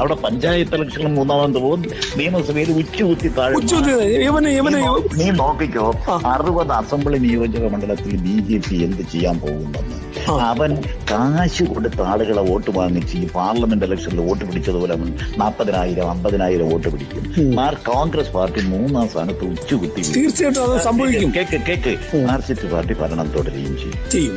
അവിടെ പഞ്ചായത്ത് ഇലക്ഷനിൽ മൂന്നാമത് പോകും. നിയമസഭയിൽ ഉച്ചകുത്തി താഴെ നീ നോക്കിക്കോ അറുപത് അസംബ്ലി നിയോജക മണ്ഡലത്തിൽ ബി ജെ പി എന്ത് ചെയ്യാൻ പോകുന്നെന്ന്. അവൻ കാശ് കൊടുത്ത ആളുകളെ വോട്ട് വാങ്ങിച്ച് ഈ പാർലമെന്റ് ഇലക്ഷനിൽ വോട്ട് പിടിച്ചതുപോലെ അവൻ നാൽപ്പതിനായിരം അമ്പതിനായിരം വോട്ട് പിടിക്കും. മാർ കോൺഗ്രസ് പാർട്ടി മൂന്നാം സ്ഥാനത്ത് ഉച്ചകുത്തി. തീർച്ചയായിട്ടും കേക്ക് കേക്ക് മാർസിറ്റ് പാർട്ടി ഭരണം തുടരുകയും ചെയ്യും.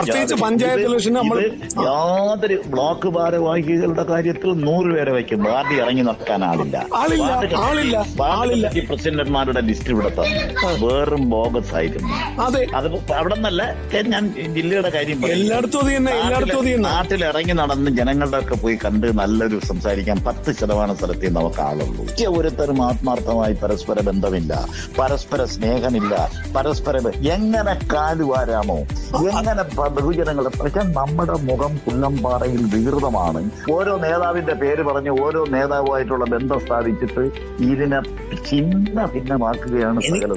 പ്രത്യേകിച്ച് പഞ്ചായത്ത് ഇലക്ഷൻ നമ്മൾ യാതൊരു ബ്ലോക്ക് ഭാരവാഹികളുടെ കാര്യത്തിൽ നൂറ് പേരെ വയ്ക്കും പാർട്ടി ഇറങ്ങി നടക്കാൻ ആളില്ല. ആളില്ല, ആളില്ല. പ്രസിഡന്റുമാരുടെ ലിസ്റ്റ് ഇവിടെ വേറും ബോഗസ് ആയിരുന്നു. അതെ. അത് അവിടെ നിന്നല്ല ഞാൻ ജില്ലയുടെ കാര്യം. എല്ലായിടത്തും എല്ലായിടത്തും നാട്ടിൽ ഇറങ്ങി നടന്ന് ജനങ്ങളുടെ ഒക്കെ പോയി കണ്ട് നല്ലൊരു സംസാരിക്കാൻ പത്ത് ശതമാനം സ്ഥലത്തേ നമുക്ക് ആളുള്ളൂ. ഓരോരുത്തരും ആത്മാർത്ഥമായി പരസ്പര ബന്ധമില്ല. പരസ്പര സ്നേഹമില്ല. പരസ്പര എങ്ങനെ കാലുവാരാമോ? എങ്ങനെ ബഹുജനങ്ങളെ പക്ഷെ നമ്മുടെ മുഖം പുല്ലംപാറയിൽ വികൃതമാണ്. ഓരോ നേതാവിന്റെ പേര് പറഞ്ഞ് ഓരോ നേതാവുമായിട്ടുള്ള ബന്ധം സ്ഥാപിച്ചിട്ട് ഇതിനെ ചിന്ന ഭിന്നമാക്കുകയാണ് സകലം